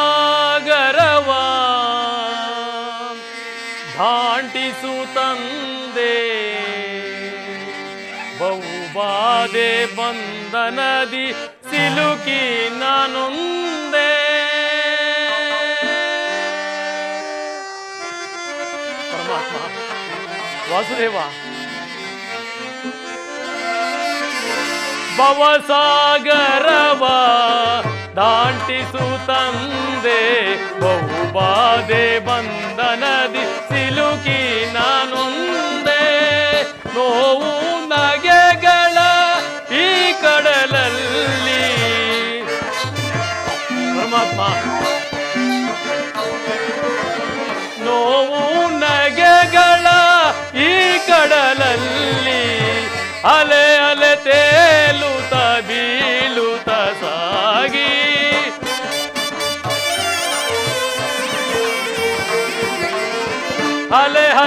ಭವಸಾಗರವ ದಾಂಟಿಸು ತಂದೆ ಬಹುಬಾಧೆ ಬಂಧನದಿ ಸಿಲುಕಿ ನಾನೊಂದೇ ಪರಮಾತ್ಮ ವಾಸುದೇವ ಭವಸಾಗರವ ದಾಂಟಿಸು ತಂದೆ ಬಹುಬಾಧೆ ಬಂಧನದಿ ಸಿಲುಕಿ ನಾನೊಂದೆ. ನೋವು ನಗೆಗಳ ಈ ಕಡಲಲ್ಲಿ. ಪರಮಾತ್ಮ, ನೋವು ನಗೆಗಳ ಈ ಕಡಲಲ್ಲಿ. ಅಲೆ ಅಲೆ ತೇಲುತ್ತ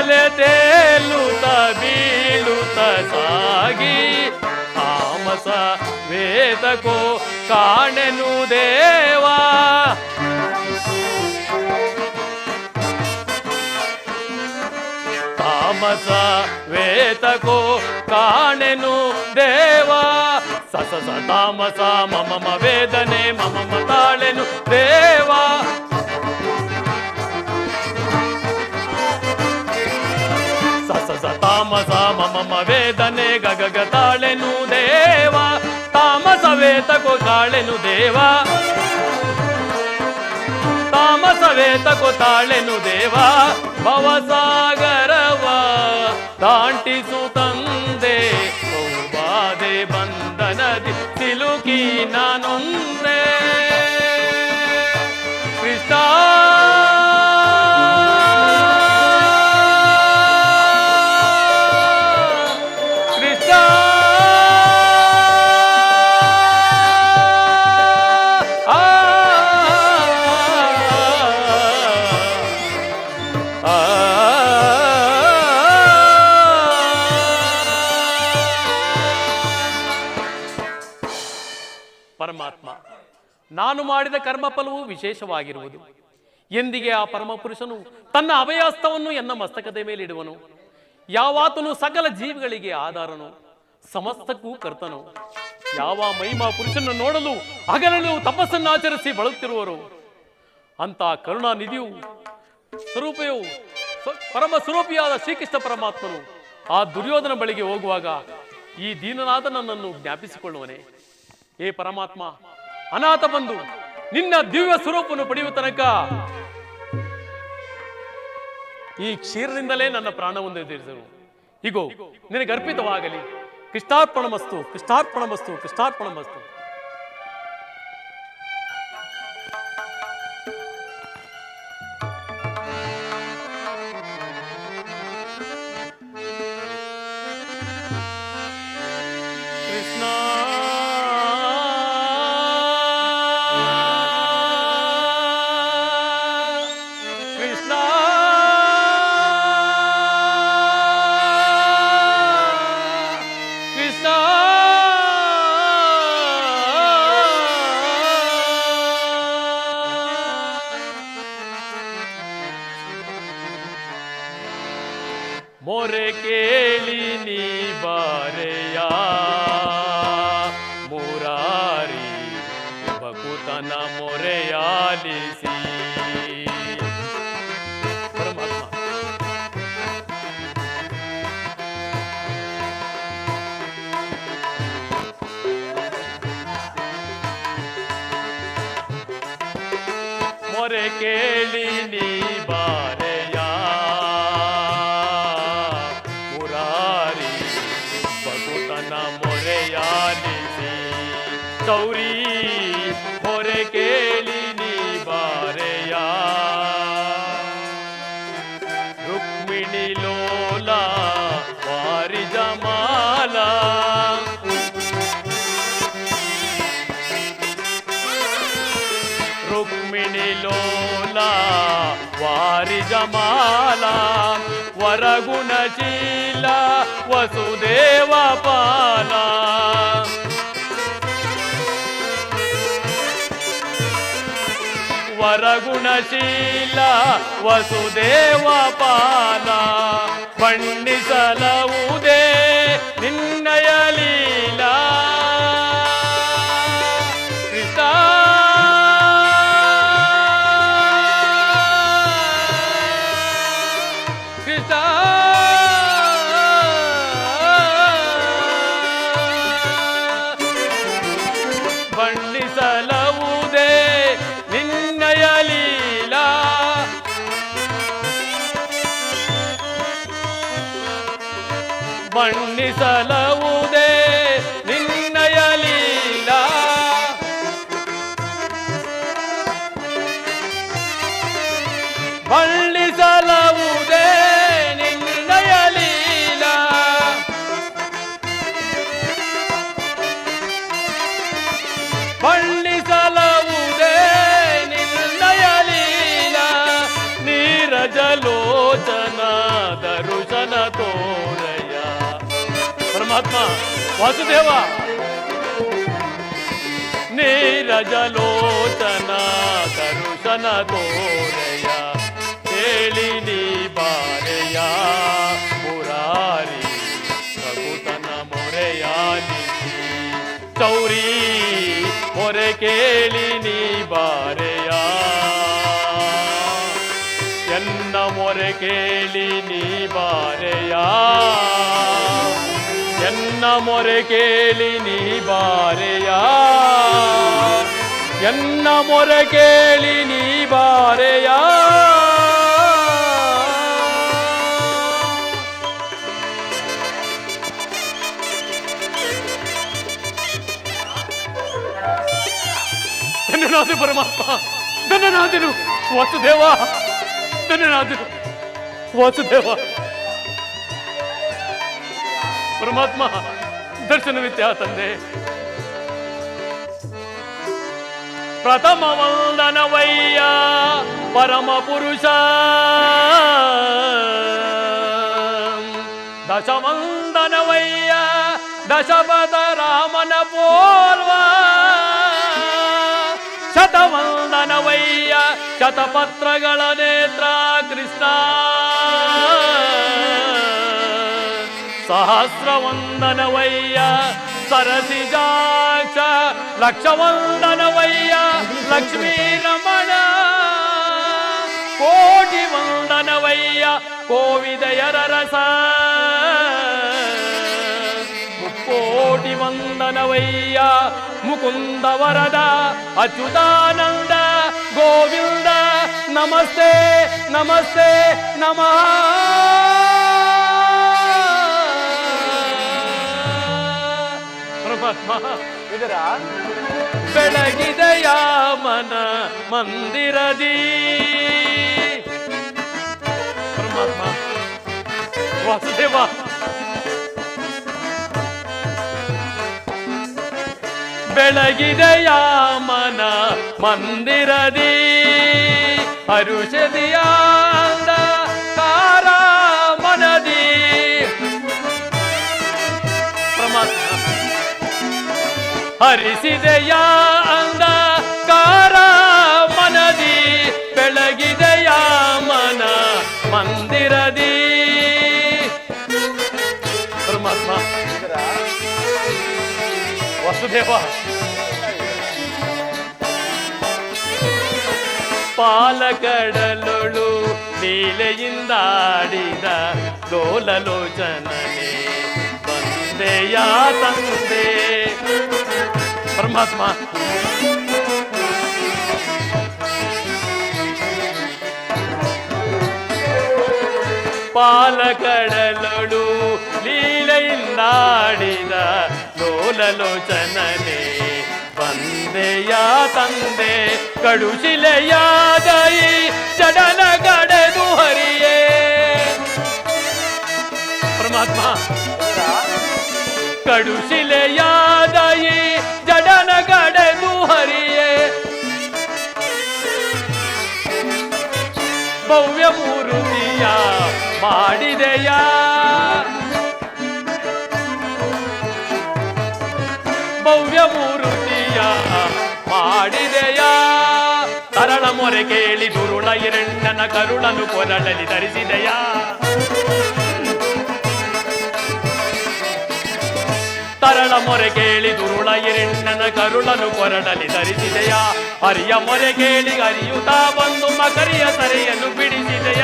ಅಲೆ ತೇಲುತ ಬೀಳುತ ಸಾಗಿ, ತಾಮಸ ವೇದಕೋ ಕಾಣೆನು ದೇವಾ. ತಾಮಸ ವೇದಕೋ ಕಾಣೆನು ದೇವಾ. ಸಸ ತಾಮಸ ಮಮ ವೇದನೆ ಮಮ ತಾಳೆನು ದೇವ. ತಾಮಸ ಮಮ ವೇದನೆ, ಗಗಗ ತಾಳೆನು ದೇವ, ತಾಮಸ ವೇತಕೋ ತಾಳೆನು ದೇವ. ತಾಮಸವೇತಕು ತಾಳೆನು ದೇವ. ಭವಸಾಗರವ ದಾಂಟಿಸು ತಂದೆ ಬಾಧೆ ಬಂಧನದಿ, ಸಿಲುಕಿ ನಾನೊಂದೇ. ನಾನು ಮಾಡಿದ ಕರ್ಮಫಲವು ವಿಶೇಷವಾಗಿರುವುದು. ಎಂದಿಗೆ ಆ ಪರಮಪುರುಷನು ತನ್ನ ಅಭಯಾಸ್ತವನ್ನು ಎನ್ನ ಮಸ್ತಕದ ಮೇಲೆ ಇಡುವನು? ಯಾವಾತನು ಸಕಲ ಜೀವಿಗಳಿಗೆ ಆಧಾರನು, ಸಮಸ್ತಕ್ಕೂ ಕರ್ತನು. ಯಾವ ಮಹಿಮಾ ಪುರುಷನ ನೋಡಲು ಹಗಲನ್ನು ತಪಸ್ಸನ್ನು ಆಚರಿಸಿ ಬಳಲುತ್ತಿರುವರು. ಅಂತ ಕರುಣಾನಿಧಿಯು ಸ್ವರೂಪಯು ಸ್ವ- ಪರಮ ಸ್ವರೂಪಿಯಾದ ಶ್ರೀಕೃಷ್ಣ ಪರಮಾತ್ಮನು ಆ ದುರ್ಯೋಧನ ಬಳಿಗೆ ಹೋಗುವಾಗ ಈ ದೀನನಾದ ನನ್ನನ್ನು ಜ್ಞಾಪಿಸಿಕೊಳ್ಳುವನೇ. ಏ ಪರಮಾತ್ಮ ಅನಾಥ ಬಂದು ನಿನ್ನ ದಿವ್ಯ ಸ್ವರೂಪವನ್ನು ಪಡೆಯುವ ತನಕ ಈ ಕ್ಷೀರದಿಂದಲೇ ನನ್ನ ಪ್ರಾಣವನ್ನು ಎದುರಿಸರು ಇಗೋ, ನಿನಗೆ ಅರ್ಪಿತವಾಗಲಿ. ಕೃಷ್ಣಾರ್ಪಣ ಮಸ್ತು ಕೃಷ್ಣಾರ್ಪಣಮಸ್ತು. ಕೃಷ್ಣ ಮೊರೆ ಕೇಳಿ ನೀ ಬಾರೆಯ ಜಮಾಲ ವರಗುಣಶೀಲ ವಸುದೇವ ಪಾಲ. ವರಗುಣಶೀಲ ವಸುದೇವ ಪಾಲ. ಬಣ್ಣಿಸಲವುದೇ ವಾಸುದೇವ ನೀರಜಲೋಚನ ದರುಶನ ತೋರಯ ಹೇಳಿ ನೀ ಬಾರೆಯ ಮುರಾರಿ ರಘುತನ ಮೊರೆಯಾಲಿಸಿ ಚೌರಿ ಮೊರೆ ಕೇಳಿ ನೀ ಬಾರೆಯ ಎನ್ನ ಮೊರೆ ಕೇಳಿ ನೀ ಬಾರೆಯ ಎನ್ನ ಮೊರೆ ಕೇಳಿ ನೀ ಬಾರೆಯ ಎನ್ನ ಮೊರೆ ಕೇಳಿ ನೀ ಬಾರೆಯ ಧನ್ಯನಾದ ಪರಮಾತ್ಮ ಧನ್ಯನಾದನು ವಾಸುದೇವ ಧನ್ಯನಾದನು ವಾಸುದೇವ ಪರಮಾತ್ಮ ದರ್ಶನವಿತ್ಯ ತಂದೆ ಪ್ರಥಮ ವಂದನವಯ್ಯ ಪರಮ ಪುರುಷ ದಶವಂದನವಯ್ಯ ದಶಪಥ ರಾಮನ ಪೋರ್ವ ಶತವಂದನವಯ್ಯ ಶತಪತ್ರಗಳ ನೇತ್ರ ಕೃಷ್ಣ సహస్రవందనవయ్య సరసిజాక్ష లక్షవందనవయ్య లక్ష్మీరమణ. కోటి వందనవయ్య కోవిదయరస కోటి వందనవయ్య ముకుంద వరద అచ్యుతానంద గోవింద. నమస్తే నమస్తే నమ. ಇದರ ಬೆಳಗಿದೆಯ ಮನ ಮಂದಿರದಿ. ಪರಮಾತ್ಮ ವಾಸುದೇವ. ಬೆಳಗಿದೆಯ ಮನ ಮಂದಿರದಿ. ಹರುಷದಿಯಾಂದ ಹರಿಸಿದೆಯ ಅಂದ ಕಾರ ಮನದಿ ಬೆಳಗಿದೆಯ ಮನ ಮಂದಿರದಿ. ಪರಮಾತ್ಮ ವಸುದೇವ. ಪಾಲಕಡಲೊಳು ನೀಲೆಯಿಂದಾಡಿದ ಲೋಲಲೋಚನನೆ ಬಂದೆಯ ತಂದೆ ಪರಮಾತ್ಮ. ಪಾಲಕಡಲೊಳು ಲೀಲೆಯಿಂದಾಡಿದ ಲೋಲಲೋಚನನೆ ಬಂದೆಯ ತಂದೆ ಕಡುಶಿಲೆಯಾದೈ ಚಡನ ಗಡೆದು ಹರಿಯೇ. ಪರಮಾತ್ಮ. ಕಡುಶಿಲೆಯಾದೈ ಭವ್ಯ ಮೂರುತಿಯ ಮಾಡಿದೆಯ. ಭವ್ಯ ಮೂರುತಿಯ ಮಾಡಿದೆಯ. ತರಳ ಮೊರೆ ಕೇಳಿ ದುರುಳ ಇರಣ್ಣನ ಕರುಳನು ಕೊರಳಲಿ ಧರಿಸಿದೆಯ ತರಳ ಮೊರೆ ಕೇಳಿ ದುರುಳ ಇರಿಣ್ಣನ ಕರುಳನು ಕೊರಡಲಿ ಧರಿಸಿದೆಯ? ಹರಿಯ ಮೊರೆ ಕೇಳಿ ಅರಿಯುತ್ತಾ ಬಂದು ಮಕರಿಯ ಸರಿಯನ್ನು ಬಿಡಿಸಿದೆಯ?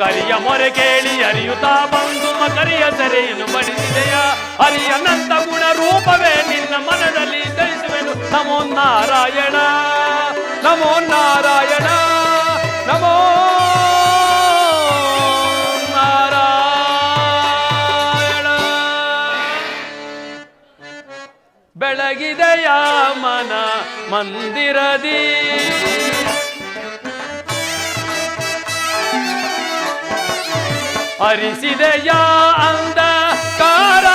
ಕರಿಯ ಮೊರೆ ಕೇಳಿ ಅರಿಯುತ್ತಾ ಬಂದು ಮಕರಿಯ ಸೆರೆಯನ್ನು ಬಡಿಸಿದೆಯ? ಹರಿಯ ನಂತ ಗುಣ ರೂಪವೇ ನಿನ್ನ ಮನದಲ್ಲಿ ಧರಿಸುವೆನು ನಮೋ ನಾರಾಯಣ ನಮೋ ನಾರಾಯಣ. ಬೆಳಗಿದೆಯ ಮನ ಮಂದಿರದಿ. ಅರಿಸಿದೆಯ ಅಂದ ಕಾರ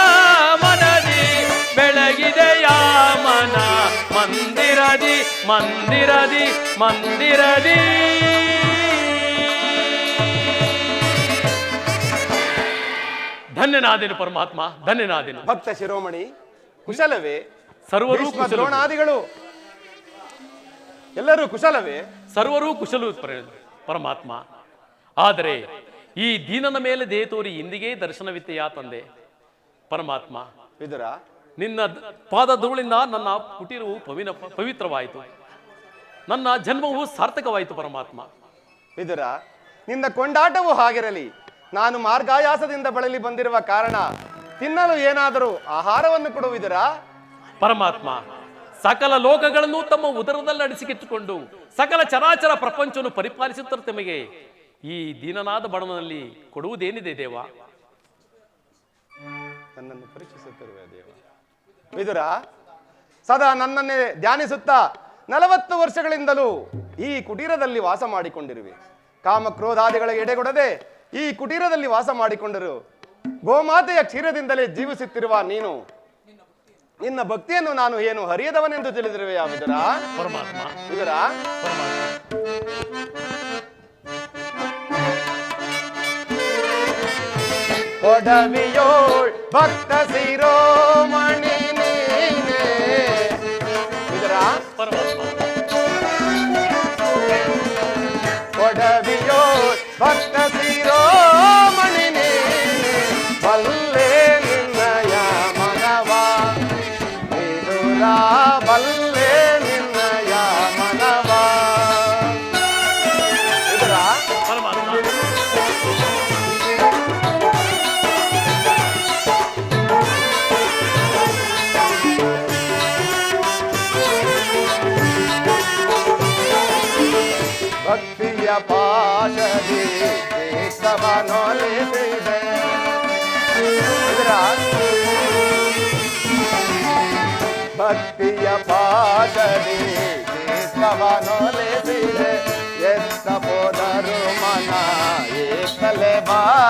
ಮನದಿ, ಬೆಳಗಿದೆಯ ಮನ ಮಂದಿರದಿ ಮಂದಿರದಿ ಮಂದಿರದಿ. ಧನ್ಯನಾದಿನ ಪರಮಾತ್ಮ, ಧನ್ಯನಾದಿನ. ಭಕ್ತ ಶಿರೋಮಣಿ, ಕುಶಲವೇ ಸರ್ವರೂ ದ್ರೋಣಾದಿಗಳು. ಎಲ್ಲರೂ ಕುಶಲವೇ? ಸರ್ವರೂ ಕುಶಲು ಪರಮಾತ್ಮ. ಆದರೆ ಈ ದೀನನ ಮೇಲೆ ದೇಹ ತೋರಿ ಇಂದಿಗೆ ದರ್ಶನವಿತ್ತೆಯಾ ತಂದೆ? ಪರಮಾತ್ಮ. ಇದರ ನಿನ್ನ ದ- ಪಾದ ಧೂಳಿಂದ ನನ್ನ ಕುಟೀರವು ಪವಿನ ಪವಿತ್ರವಾಯಿತು. ನನ್ನ ಜನ್ಮವು ಸಾರ್ಥಕವಾಯಿತು ಪರಮಾತ್ಮ. ಇದರ ನಿನ್ನ ಕೊಂಡಾಟವು ಹಾಗಿರಲಿ. ನಾನು ಮಾರ್ಗಾಯಾಸದಿಂದ ಬಳಲಿ ಬಂದಿರುವ ಕಾರಣ ತಿನ್ನಲು ಏನಾದರೂ ಆಹಾರವನ್ನು ಕೊಡುವಿದರ ಪರಮಾತ್ಮ, ಸಕಲ ಲೋಕಗಳನ್ನು ತಮ್ಮ ಉದರದಲ್ಲಿ ಅಡಿಸಿಕಿಟ್ಟುಕೊಂಡು ಸಕಲ ಚರಾಚರ ಪ್ರಪಂಚವನ್ನು ಪರಿಪಾಲಿಸುತ್ತಾರೆ ತಮಗೆ. ಈ ದೀನನಾದ ಬಡವನಲ್ಲಿ ಕೊಡುವುದೇನಿದೆ ದೇವ? ನನ್ನನ್ನು ಪರೀಕ್ಷಿಸುತ್ತಿರುವ ದೇವ. ವಿದುರ ಸದಾ ನನ್ನನ್ನೇ ಧ್ಯಾನಿಸುತ್ತಾ ನಲವತ್ತು ವರ್ಷಗಳಿಂದಲೂ ಈ ಕುಟೀರದಲ್ಲಿ ವಾಸ ಮಾಡಿಕೊಂಡಿರುವೆ. ಕಾಮ ಕ್ರೋಧಾದಿಗಳ ಎಡೆಗೊಡದೆ ಈ ಕುಟೀರದಲ್ಲಿ ವಾಸ ಮಾಡಿಕೊಂಡರು. ಗೋಮಾತೆಯ ಕ್ಷೀರದಿಂದಲೇ ಜೀವಿಸುತ್ತಿರುವ ನೀನು. ನಿನ್ನ ಭಕ್ತಿಯನ್ನು ನಾನು ಏನು ಹರಿಯದವನೆಂದು ತಿಳಿದಿರುವೆ ಯಾವುದರ ಪರಮಾತ್ಮ. ಇದರ ಪರಮಾತ್ಮ ಕೊಡವಿಯೋಳ್ ಭಕ್ತ ಶಿರೋಮಣಿ ನೀನೆ. ಪರಮಾತ್ಮ. ಕೊಡವಿಯೋಳ್ ಭಕ್ತ ಶಿರೋಮಣಿ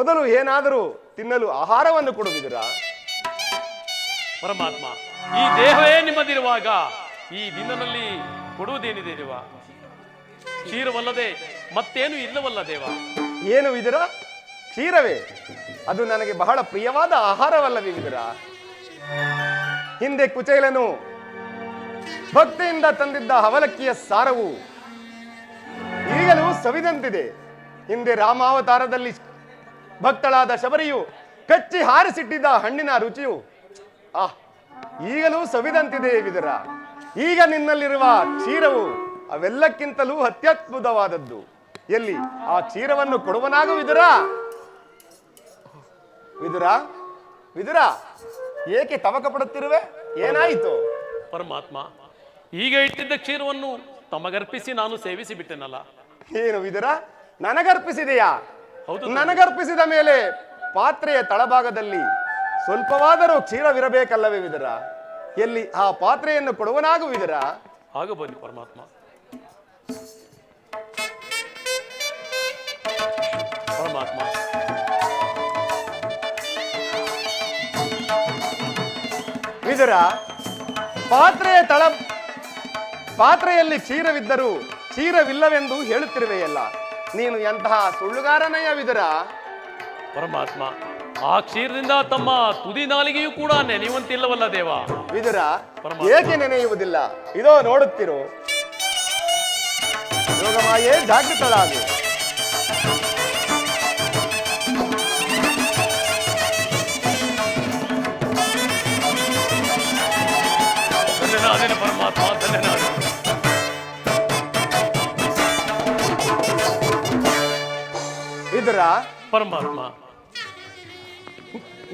ಮೊದಲು ಏನಾದರೂ ತಿನ್ನಲು ಆಹಾರವನ್ನು ಕೊಡುವುದಿರಾ? ಪರಮಾತ್ಮ ಈ ದೇಹವೇ ನಿಮ್ಮದಿರುವಾಗ ಈ ದಿನದಲ್ಲಿ ಕೊಡುವುದೇನಿದೆ ದೇವ? ಕ್ಷೀರವಲ್ಲದೆ ಮತ್ತೇನು ಇಲ್ಲವಲ್ಲ ದೇವ? ಏನು ಇದರ ಕ್ಷೀರವೇ? ಅದು ನನಗೆ ಬಹಳ ಪ್ರಿಯವಾದ ಆಹಾರವಲ್ಲವೇ ಇದರ ಹಿಂದೆ ಕುಚೇಲನು ಭಕ್ತಿಯಿಂದ ತಂದಿದ್ದ ಅವಲಕ್ಕಿಯ ಸಾರವು ಈಗಲೂ ಸವಿದಂತಿದೆ. ಹಿಂದೆ ರಾಮಾವತಾರದಲ್ಲಿ ಭಕ್ತಳಾದ ಶಬರಿಯು ಕಚ್ಚಿ ಹಾರಿಸಿಟ್ಟಿದ್ದ ಹಣ್ಣಿನ ರುಚಿಯು. ಆ ಈಗಲೂ ಸವಿದಂತಿದೆ ವಿದುರ. ಈಗ ನಿನ್ನಲ್ಲಿರುವ ಕ್ಷೀರವು ಅವೆಲ್ಲಕ್ಕಿಂತಲೂ ಅತ್ಯದ್ಭುತವಾದದ್ದು. ಎಲ್ಲಿ? ಆ ಕ್ಷೀರವನ್ನು ಕೊಡುವನಾಗು ವಿದುರ. ವಿದುರ ವಿದುರ ಏಕೆ ತವಕ ಪಡುತ್ತಿರುವೆ? ಏನಾಯಿತು? ಪರಮಾತ್ಮ ಈಗ ಇಟ್ಟಿದ್ದ ಕ್ಷೀರವನ್ನು ತಮಗರ್ಪಿಸಿ ನಾನು ಸೇವಿಸಿ ಬಿಟ್ಟೆನಲ್ಲ ಏನು ವಿದುರ? ನನಗರ್ಪಿಸಿದೆಯಾ? ನನಗರ್ಪಿಸಿದ ಮೇಲೆ ಪಾತ್ರೆಯ ತಳಭಾಗದಲ್ಲಿ ಸ್ವಲ್ಪವಾದರೂ ಕ್ಷೀರವಿರಬೇಕಲ್ಲವೇ ವಿದರ? ಎಲ್ಲಿ ಆ ಪಾತ್ರೆಯನ್ನು ಕೊಡುವನಾಗುವುದರ? ಆಗಬನ್ನಿ ಆಗ ಬನ್ನಿ ಪರಮಾತ್ಮ. ಪರಮಾತ್ಮ. ವಿದರ ಪಾತ್ರೆಯ ತಳ ಪಾತ್ರೆಯಲ್ಲಿ ಕ್ಷೀರವಿದ್ದರೂ ಕ್ಷೀರವಿಲ್ಲವೆಂದು ಹೇಳುತ್ತಿರುವೆಯಲ್ಲ. ನೀನು ಎಂತಹ ಸುಳ್ಳುಗಾರನಯ್ಯ ವಿದುರ ಪರಮಾತ್ಮ ಆ ಕ್ಷೀರದಿಂದ ತಮ್ಮ ತುದಿ ನಾಲಿಗೆಯೂ ಕೂಡ ನೆನೆಯುವಂತಿಲ್ಲವಲ್ಲ ದೇವ. ವಿದುರ ಏಕೆ ನೆನೆಯುವುದಿಲ್ಲ? ಇದೋ ನೋಡುತ್ತಿರು. ಯೋಗಮಾಯೇ ಜಾಗೃತಳಾಗು. ವಿದುರ ಪರಮಾತ್ಮ.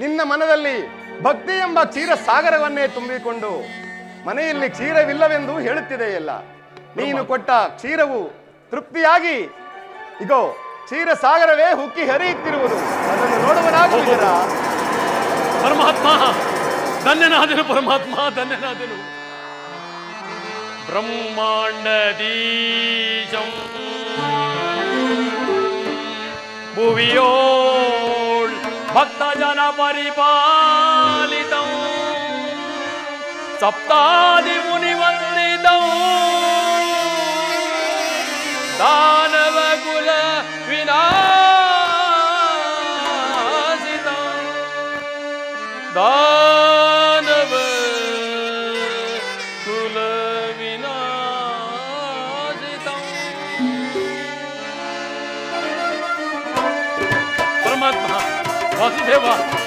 ನಿನ್ನ ಮನದಲ್ಲಿ ಭಕ್ತಿ ಎಂಬ ಕ್ಷೀರ ಸಾಗರವನ್ನೇ ತುಂಬಿಕೊಂಡು ಮನೆಯಲ್ಲಿ ಕ್ಷೀರವಿಲ್ಲವೆಂದು ಹೇಳುತ್ತಿದೆಯಲ್ಲ? ನೀನು ಕೊಟ್ಟ ಕ್ಷೀರವು ತೃಪ್ತಿಯಾಗಿ ಇಗೋ ಕ್ಷೀರ ಸಾಗರವೇ ಹುಕ್ಕಿ ಹರಿಯುತ್ತಿರುವುದು. ಅದನ್ನು ನೋಡುವನಾಗುವುದರ ಪರಮಾತ್ಮ ಧನ್ಯನಾದನು ಪರಮಾತ್ಮ ಧನ್ಯನಾದನು. ಬ್ರಹ್ಮಾಂಡದೀಶಂ. ಭುವಿಯೋಳ್ ಭಕ್ತ ಜನ ಪರಿಪಾಲಿತಂ ಸಪ್ತಾದಿ ಮುನಿ ವಾಸುದೇವ ಸಾಗರ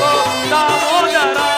गो दामोदरा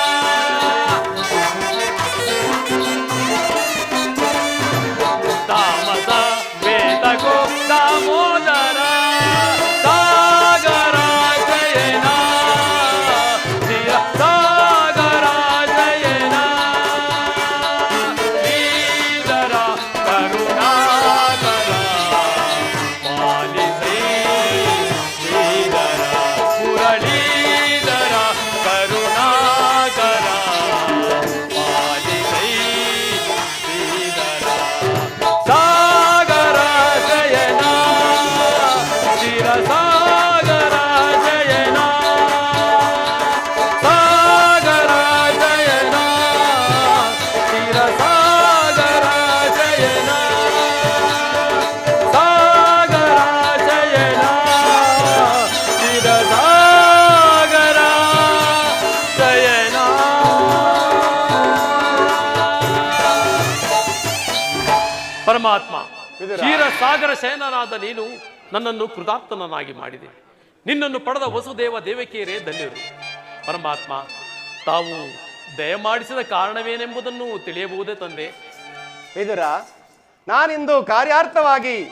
ಪರಮಾತ್ಮ ವಿದುರ. ಕ್ಷೀರ ಸಾಗರ ಶಯನನಾದ ನೀನು ನನ್ನನ್ನು ಕೃತಾರ್ಥನನ್ನಾಗಿ ಮಾಡಿದೆ. ನಿನ್ನನ್ನು ಪಡೆದ ವಸುದೇವ ದೇವಕಿಯರೇ ಧನ್ಯರು. ಪರಮಾತ್ಮ ತಾವು ದಯಮಾಡಿಸಿದ ಕಾರಣವೇನೆಂಬುದನ್ನು ತಿಳಿಯಬಹುದೇ ತಂದೆ. ಇದರ ನಾನಿಂದು ಕಾರ್ಯಾರ್ಥವಾಗಿ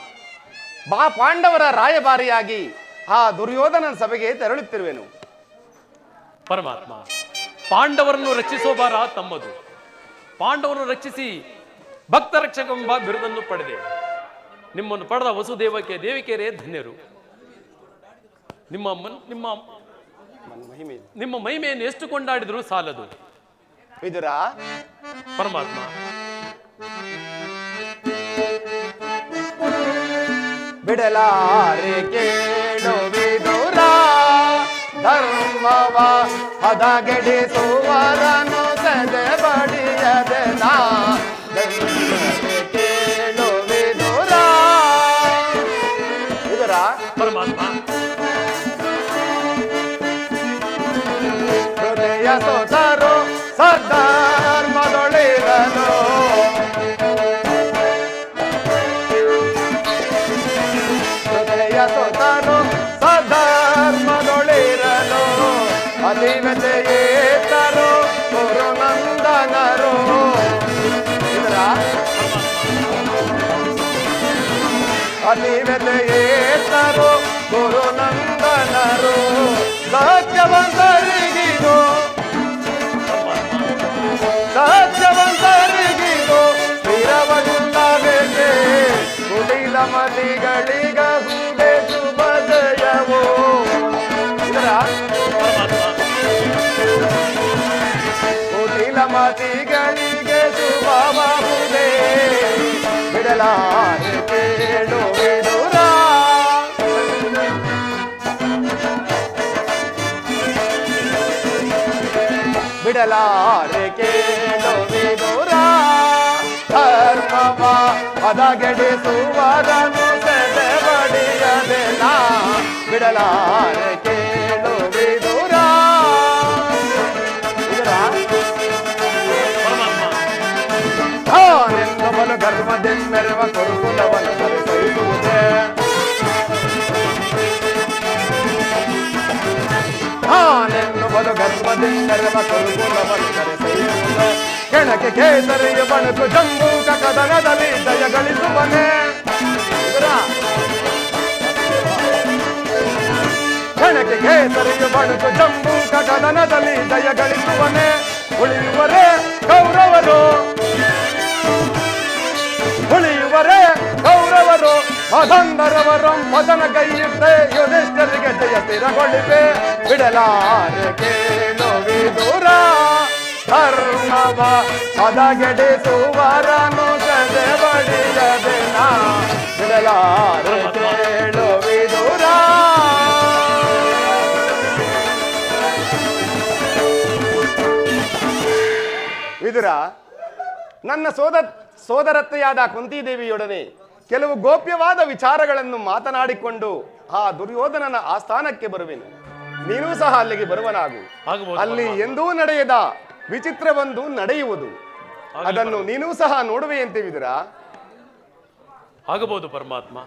ಬಾ ಪಾಂಡವರ ರಾಯಭಾರಿಯಾಗಿ ಆ ದುರ್ಯೋಧನ ಸಭೆಗೆ ತೆರಳುತ್ತಿರುವೆನು. ಪರಮಾತ್ಮ ಪಾಂಡವರನ್ನು ರಕ್ಷಿಸುವ ಭಾರ ತಮ್ಮದು. ಪಾಂಡವರನ್ನು ರಕ್ಷಿಸಿ ಭಕ್ತ ರಕ್ಷಕೆಂಬ ಬಿರುದನ್ನು ಪಡೆದೆ. ನಿಮ್ಮನ್ನು ಪಡೆದ ವಸುದೇವಕ್ಕೆ ದೇವಿಕೆರೆ ಧನ್ಯರು. ನಿಮ್ಮ ಮನ್- ನಿಮ್ಮ ಮಹಿಮೆ ನಿಮ್ಮ ಮಹಿಮೆಯನ್ನು ಎಷ್ಟು ಕೊಂಡಾಡಿದ್ರು ಸಾಲದು. ವಿದುರ. ಪರಮಾತ್ಮ. ಬಿಡಲಾರೆ ಕೇಳು ವಿದುರ. ಧರ್ಮವ ಹದಗೆಡಿಸುವರನು ಸದೆ ಬಡಿಯದೆ ನಾ. ಹೃದಯ ಸೋತರು ಸದ್ಧರ್ಮದೊಳಿರಲು ಹೃದಯ ಸೋತರು ಸದ್ಧರ್ಮದೊಳಿರಲು ಅಧಿವತೆಯೇತರು ಗುರು ನಂದನರು ಇದರ? ಅಧಿವತೆಯೇತರು ಗುರು ನಂದನರು ಬಿಡಲಾರೆ ಕೇಳು ವಿದುರ ಬಿಡಲಾರೆ ಕೇಳು ವಿದುರ ಧರ್ಮವ ಹದಗೆಡಿಸುವರನು ಸೆದೆ ಬಡಿಯದೆ ನಾ ಕೆಣಕೆ ಕೇಸರಿಯ ಬಣಕು ಜಂಬೂ ಕದನದಲ್ಲಿ ಜಯ ಗಳಿಸುವನೆ ಇದರ ಕೆಣಕೆ ಕೇಸರಿಯ ಬಣಕು ಜಂಬೂ ಕದನದಲ್ಲಿ ಜಯ ಗಳಿಸುವನೆ ಉಳಿಯುವರೆ ಗೌರವರು. ಉಳಿಯುವರೆ ಗೌರವರು. ಮದಂದರವರು ಮದನ ಕೈಯಿಟ್ಟೆ ಯುಧಿಷ್ಠರಿಗೆ ಜಯ ಸ್ಥಿರಗೊಳಿಪೆ ಬಿಡಲಾರೆ ವಿದುರ ಧರ್ಮವ ಹದಗೆಡಿಸುವರನು ಸದೆ ಬಡಿಯದೆ ನಾ ಬಿಡಲಾರೆ ಕೇಳು ವಿದುರ ವಿದುರ, ನನ್ನ ಸೋದ ಸೋದರತ್ತೆಯಾದ ಕುಂತಿದೇವಿಯೊಡನೆ ಕೆಲವು ಗೋಪ್ಯವಾದ ವಿಚಾರಗಳನ್ನು ಮಾತನಾಡಿಕೊಂಡು ಆ ದುರ್ಯೋಧನನ ಆಸ್ಥಾನಕ್ಕೆ ಬರುವೆನು. ನೀನೂ ಸಹ ಅಲ್ಲಿಗೆ ಬರುವನಾಗು. ಅಲ್ಲಿ ಎಂದೂ ನಡೆಯದ ವಿಚಿತ್ರವೊಂದು ನಡೆಯುವುದು. ಅದನ್ನು ನೀನು ಸಹ ನೋಡುವೆ ಅಂತ ಆಗಬಹುದು ಪರಮಾತ್ಮ.